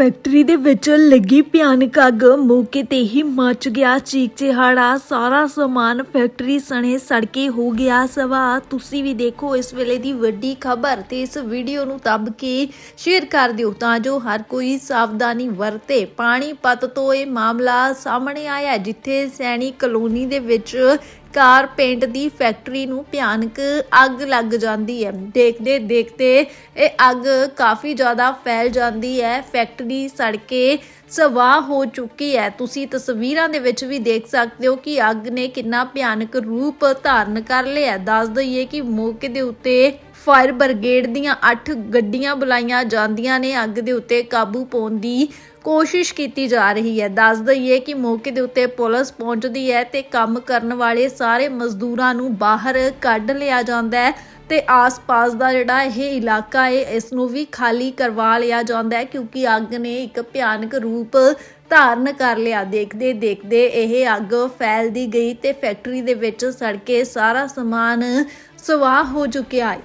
Factory ਦੇ ਵਿੱਚ ਲੱਗੀ ਭਿਆਨਕ ਅੱਗ। ਮੌਕੇ ਤੇ ਹੀ ਮਚ ਗਿਆ ਚੀਕ ਚਿਹਾੜਾ। ਸਾਰਾ ਸਮਾਨ ਫੈਕਟਰੀ ਸਣੇ ਸੜਕੇ ਹੋ ਗਿਆ ਸਵਾ। ਤੁਸੀਂ ਵੀ ਦੇਖੋ ਇਸ ਵੇਲੇ ਦੀ ਵੱਡੀ ਖਬਰ ਤੇ ਇਸ ਵੀਡੀਓ ਨੂੰ ਦੱਬ ਕੇ ਸ਼ੇਅਰ ਕਰ ਦਿਓ ਤਾਂ ਜੋ ਹਰ ਕੋਈ ਸਾਵਧਾਨੀ ਵਰਤੇ। ਪਾਣੀਪਤ ਤੋਂ ਇਹ ਮਾਮਲਾ ਸਾਹਮਣੇ ਆਇਆ, ਜਿੱਥੇ ਸੈਣੀ ਕਲੋਨੀ ਦੇ ਵਿੱਚ ਕਾਰ ਦੀ ਫੈਕਟਰੀ ਨੂੰ ਭਿਆਨਕ ਅੱਗ ਲੱਗ ਜਾਂਦੀ ਹੈ। ਦੇਖਦੇ ਦੇਖਦੇ ਇਹ ਅੱਗ ਕਾਫੀ ਜ਼ਿਆਦਾ ਫੈਲ ਜਾਂਦੀ ਹੈ। ਫੈਕਟਰੀ ਸੜ ਕੇ ਸਵਾਹ ਹੋ ਚੁੱਕੀ ਹੈ। ਤੁਸੀਂ ਤਸਵੀਰਾਂ ਦੇ ਵਿੱਚ ਵੀ ਦੇਖ ਸਕਦੇ ਹੋ ਕਿ ਅੱਗ ਨੇ ਕਿੰਨਾ ਭਿਆਨਕ ਰੂਪ ਧਾਰਨ ਕਰ ਲਿਆ ਦੱਸ ਦਈਏ ਕਿ ਮੌਕੇ ਦੇ ਉੱਤੇ ਫਾਇਰ ਬ੍ਰਿਗੇਡ ਦੀਆਂ 8 ਗੱਡੀਆਂ ਬੁਲਾਈਆਂ ਜਾਂਦੀਆਂ ਨੇ। ਅੱਗ ਦੇ ਉੱਤੇ ਕਾਬੂ ਪਾਉਣ ਦੀ ਕੋਸ਼ਿਸ਼ ਕੀਤੀ ਜਾ ਰਹੀ ਹੈ। ਦੱਸ ਦਈਏ ਕਿ ਮੌਕੇ ਦੇ ਉੱਤੇ ਪੁਲਿਸ ਪਹੁੰਚਦੀ ਹੈ ਤੇ ਕੰਮ ਕਰਨ ਵਾਲੇ ਸਾਰੇ ਮਜ਼ਦੂਰਾਂ ਨੂੰ ਬਾਹਰ ਕੱਢ ਲਿਆ ਜਾਂਦਾ ਹੈ ਤੇ ਆਸ-ਪਾਸ ਦਾ ਜਿਹੜਾ ਇਹ ਇਲਾਕਾ ਹੈ, ਇਸ ਨੂੰ ਵੀ ਖਾਲੀ ਕਰਵਾ ਲਿਆ ਜਾਂਦਾ ਹੈ ਕਿਉਂਕਿ ਅੱਗ ਨੇ ਇੱਕ ਭਿਆਨਕ ਰੂਪ ਧਾਰਨ ਕਰ ਲਿਆ। ਦੇਖਦੇ ਦੇਖਦੇ ਇਹ ਅੱਗ ਫੈਲਦੀ ਗਈ ਤੇ ਫੈਕਟਰੀ ਦੇ ਵਿੱਚ ਸੜ ਕੇ ਸਾਰਾ ਸਮਾਨ ਸਵਾਹ ਹੋ ਚੁੱਕਿਆ ਹੈ।